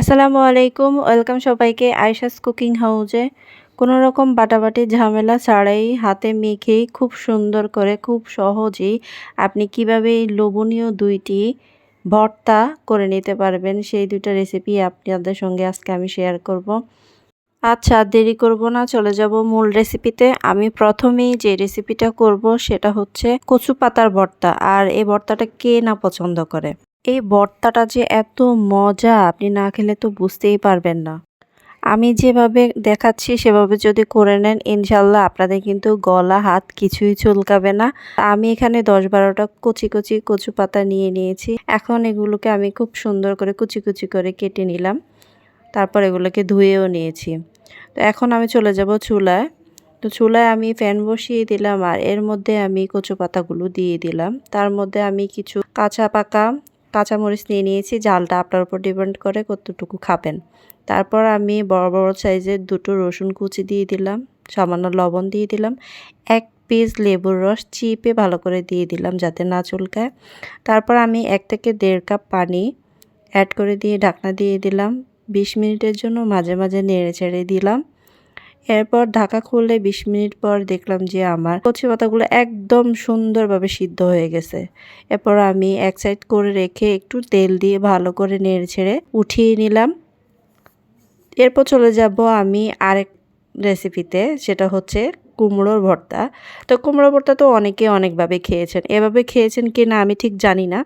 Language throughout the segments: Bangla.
আসসালামু আলাইকুম। ওয়েলকাম সবাইকে আয়শাস কুকিং হাউজে। কোনো রকম বাটাবাটি ঝামেলা ছাড়াই হাতে মেখেই খুব সুন্দর করে, খুব সহজেই আপনি কীভাবে এই লোভনীয় দুইটি ভর্তা করে নিতে পারবেন সেই দুইটা রেসিপি আপনাদের সঙ্গে আজকে আমি শেয়ার করব। আচ্ছা দেরি করব না, চলে যাব মূল রেসিপিতে আমি প্রথমেই যে রেসিপিটা করব সেটা হচ্ছে কচু পাতার ভর্তা, আর এই ভর্তাটা কে না পছন্দ করে? এই ভর্তাটা যে এত মজা, আপনি না খেলে তো বুঝতেই পারবেন না। আমি যেভাবে দেখাচ্ছি, সেভাবে যদি করে নেন, ইনশাল্লাহ আপনাদের কিন্তু গলা, হাত কিছুই চুলকাবে না। আমি এখানে দশ বারোটা কচি কচি কচু পাতা নিয়ে নিয়েছি। এখন এগুলোকে আমি খুব সুন্দর করে কুচি কুচি করে কেটে নিলাম। তারপর এগুলোকে ধুয়েও নিয়েছি। তো এখন আমি চলে যাব চুলায়। তো চুলায় আমি ফ্যান বসিয়ে দিলাম আর এর মধ্যে আমি কচু পাতাগুলো দিয়ে দিলাম। তার মধ্যে আমি কিছু কাঁচা পাকা কাঁচামরিচ নিয়ে নিয়েছি, জালটা আপনার উপর ডিপেন্ড করে কতটুকু খাবেন। তারপর আমি বড় বড় সাইজের দুটো রসুন কুচি দিয়ে দিলাম, সামান্য লবণ দিয়ে দিলাম, এক পিস লেবুর রস চিপে ভালো করে দিয়ে দিলাম যাতে না চুলকায়। তারপর আমি এক থেকে দেড় কাপ পানি অ্যাড করে দিয়ে ঢাকনা দিয়ে দিলাম, বিশ মিনিটের জন্য মাঝে মাঝে নেড়ে ছেড়ে দিলাম। এরপর ঢাকা খুললে বিশ মিনিট পর দেখলাম যে আমার কচি পাতাগুলো একদম সুন্দরভাবে সিদ্ধ হয়ে গেছে। এরপর আমি এক সাইড করে রেখে একটু তেল দিয়ে ভালো করে নেড়ে ছেড়ে উঠিয়ে নিলাম। এরপর চলে যাব আমি আরেক রেসিপিতে সেটা হচ্ছে কুমড়োর ভর্তা। তো কুমড়োর ভর্তা তো অনেকে অনেকভাবে খেয়েছেন। এভাবে খেয়েছেন কি না আমি ঠিক জানি না।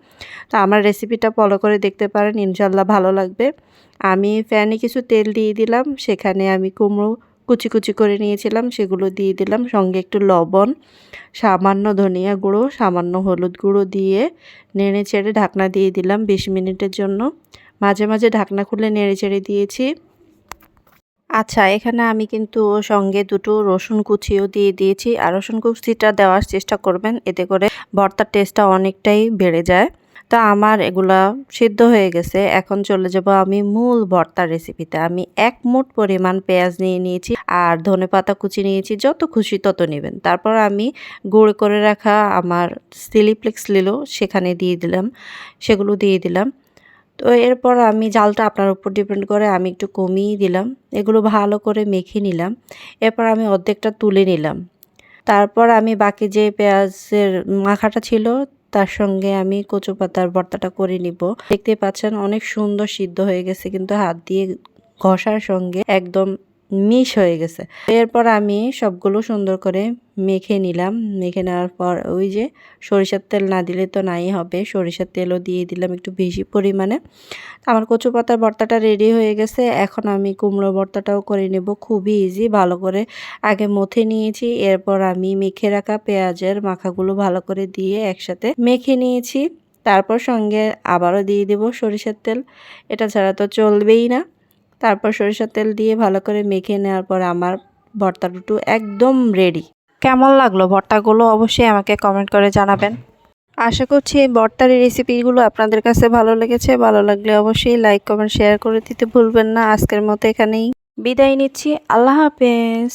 তো আমার রেসিপিটা ফলো করে দেখতে পারেন ইনশাল্লাহ ভালো লাগবে। আমি ফ্যানে কিছু তেল দিয়ে দিলাম, সেখানে আমি কুমড়ো কুচি কুচি করে নিয়েছিলাম, সেগুলো দিয়ে দিলাম। সঙ্গে একটু লবণ, সামান্য ধনিয়া গুঁড়ো, সামান্য হলুদ গুঁড়ো দিয়ে নেড়ে চেড়ে ঢাকনা দিয়ে দিলাম বিশ মিনিটের জন্য। মাঝে মাঝে ঢাকনা খুলে নেড়ে চেড়ে দিয়েছি। আচ্ছা এখানে আমি কিন্তু সঙ্গে দুটো রসুন কুচিও দিয়ে দিয়েছি। আর রসুন কুচিটা দেওয়ার চেষ্টা করবেন, এতে করে ভর্তার টেস্টটা অনেকটাই বেড়ে যায়। তা আমার এগুলা সিদ্ধ হয়ে গেছে। এখন চলে যাব আমি মূল ভর্তার রেসিপিতে আমি এক মুঠ পরিমাণ পেঁয়াজ নিয়ে নিয়েছি আর ধনে পাতা কুচি নিয়েছি, যত খুশি তত নেবেন। তারপর আমি গুঁড়ো করে রাখা আমার সিলিপ্লেক্স লিলো সেখানে দিয়ে দিলাম, সেগুলো দিয়ে দিলাম। তো এরপর আমি জালটা আপনার উপর ডিপেন্ড করে আমি একটু কমিয়ে দিলাম, এগুলো ভালো করে মেখে নিলাম। এরপর আমি অর্ধেকটা তুলে নিলাম। তারপর আমি বাকি যে পেঁয়াজের মাখাটা ছিল তার সঙ্গে আমি কচু পাতার ভর্তাটা করে নিব। দেখতে পাচ্ছেন অনেক সুন্দর সিদ্ধ হয়ে গেছে, কিন্তু হাত দিয়ে ঘষার সঙ্গে একদম মিশ হয়ে গেছে। এরপর আমি সবগুলো সুন্দর করে মেখে নিলাম। মেখে নেওয়ার পর ওই যে সরিষার তেল না দিলে তো নাই হবে। সরিষার তেলও দিয়ে দিলাম একটু বেশি পরিমাণে। আমার কচু পাতার ভর্তাটা রেডি হয়ে গেছে। এখন আমি কুমড়ো ভর্তাটাও করে নেব খুবই ইজি ভালো করে আগে মথে নিয়েছি। এরপর আমি মেখে রাখা পেঁয়াজের মাখাগুলো ভালো করে দিয়ে একসাথে মেখে নিয়েছি। তারপর সঙ্গে আবারও দিয়ে দেব সরিষার তেল। এটা ছাড়া তো চলবেই না। তারপর সরিষার তেল দিয়ে ভালো করে মেখে নেওয়ার পর আমার ভর্তা রুটু একদম রেডি কেমন লাগল ভর্তাগুলো? অবশ্যই আমাকে কমেন্ট করে জানাবেন। আশা করছি এই ভর্তার রেসিপিগুলো আপনাদের কাছে ভালো লেগেছে। ভালো লাগলে অবশ্যই লাইক কমেন্ট শেয়ার করে দিতে ভুলবেন না। আজকের মতো এখানেই বিদায় নিচ্ছি। আল্লাহ হাফেজ।